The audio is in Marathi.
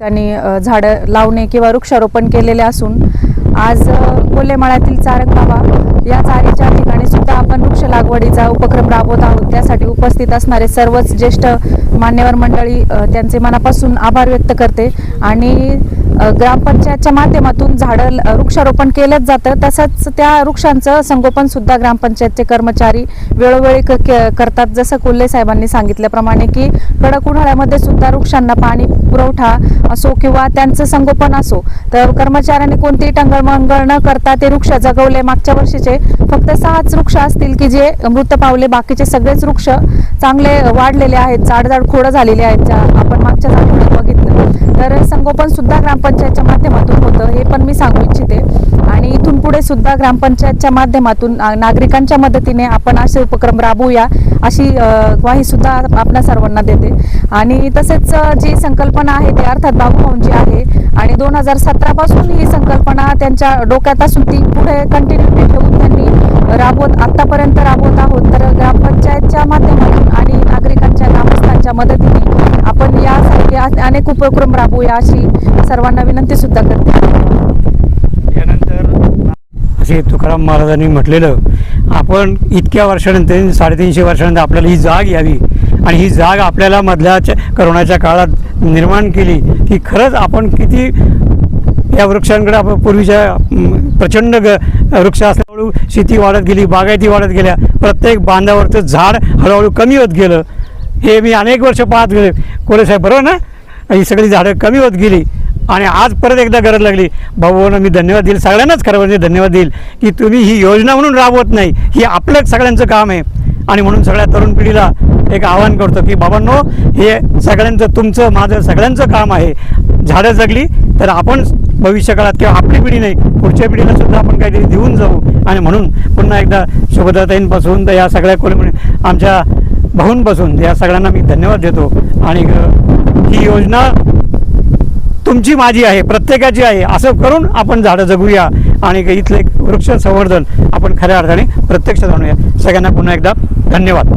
ठिकाणी झाडं लावणे किंवा वृक्षारोपण केलेले असून आज कोल्हेमाळ्यातील चारंग बाबा या चारीच्या ठिकाणी सुद्धा आपण वृक्ष लागवडीचा उपक्रम राबवत आहोत. त्यासाठी उपस्थित असणारे सर्वच ज्येष्ठ मान्यवर मंडळी त्यांचे मनापासून आभार व्यक्त करते. आणि ग्रामपंचायतच्या माध्यमातून झाडं ल- वृक्षारोपण केलंच जातं. तसंच त्या वृक्षांचं संगोपन सुद्धा ग्रामपंचायतचे कर्मचारी वेळोवेळी क- करतात. जसं कोल्हे साहेबांनी सांगितल्याप्रमाणे की कडक उन्हाळ्यामध्ये सुद्धा वृक्षांना पाणी पुरवठा असो किंवा त्यांचं संगोपन असो तर कर्मचाऱ्यांनी कोणतीही टंगळमंगळ न करता ते वृक्ष जगवले. मागच्या वर्षीचे फक्त सहाच वृक्ष असतील की जे मृत पावले बाकीचे सगळेच वृक्ष चांगले वाढलेले आहेत. जाडजाड खोडं झालेले आहेत ज्या आपण मागच्या आठवड्यात बघितलं. तर संगोपन सुद्धा ग्रामपंचायतच्या माध्यमातून होतं हे पण मी सांगू इच्छिते. आणि इथून पुढे सुद्धा ग्रामपंचायतच्या माध्यमातून नागरिकांच्या मदतीने आपण असे उपक्रम राबवूया अशी ग्वाही सुद्धा आपल्या सर्वांना देते. आणि तसेच जी संकल्पना आहे ती अर्थात बाबूभाऊंची आहे. आणि दोन हजार सतरापासून ही संकल्पना त्यांच्या डोक्यात असून ती पुढे कंटिन्युटी ठेवून त्यांनी राबवत आत्तापर्यंत राबवत आहोत. तर ग्रामपंचायतच्या माध्यमातून आणि नागरिकांच्या ग्रामस्थांच्या मदतीने आपण या अ- अनेक उपक्रम राबवूया अशी सर्वांना विनंती सुद्धा करते. यानंतर असे तुकाराम महाराजांनी म्हटलेलं आपण इतक्या वर्षानंतर साडेतीनशे वर्षानंतर आपल्याला ही जाग यावी आणि ही जाग आपल्याला मधल्या च- करोनाच्या काळात निर्माण केली की खरंच आपण किती या वृक्षांकडे आपण पूर्वीच्या प्रचंड ग वृक्ष असल्यामुळे शेती वाढत गेली बागायती वाढत गेल्या प्रत्येक बांधावरचं झाड हळूहळू कमी होत गेलं. हे मी अनेक वर्ष पाहत गेले. कोले साहेब बरोबर ना? ही सगळी झाडं कमी होत गेली आणि आज परत एकदा गरज लागली. भाऊना मी धन्यवाद देईल. सगळ्यांनाच खरं म्हणजे धन्यवाद देईल की तुम्ही ही योजना म्हणून राबवत नाही. ही आपलं सगळ्यांचं काम आहे. आणि म्हणून सगळ्या तरुण पिढीला एक आवाहन करतो की बाबांनो हे सगळ्यांचं तुमचं माझं सगळ्यांचं काम आहे. झाडं जगली तर आपण भविष्यकाळात किंवा आपली पिढी नाही पुढच्या पिढीला सुद्धा आपण काहीतरी देऊन जाऊ. आणि म्हणून पुन्हा एकदा शुभदाताईंपासून तर या सगळ्या कोणी आमच्या भाऊंपासून या सगळ्यांना मी धन्यवाद देतो. आणि ही योजना तुमची माझी आहे प्रत्येकाची आहे असं करून आपण झाडं जगूया. आणि इथलं एक वृक्ष संवर्धन आपण खऱ्या अर्थाने प्रत्यक्ष जाणूया. सगळ्यांना पुन्हा एकदा धन्यवाद.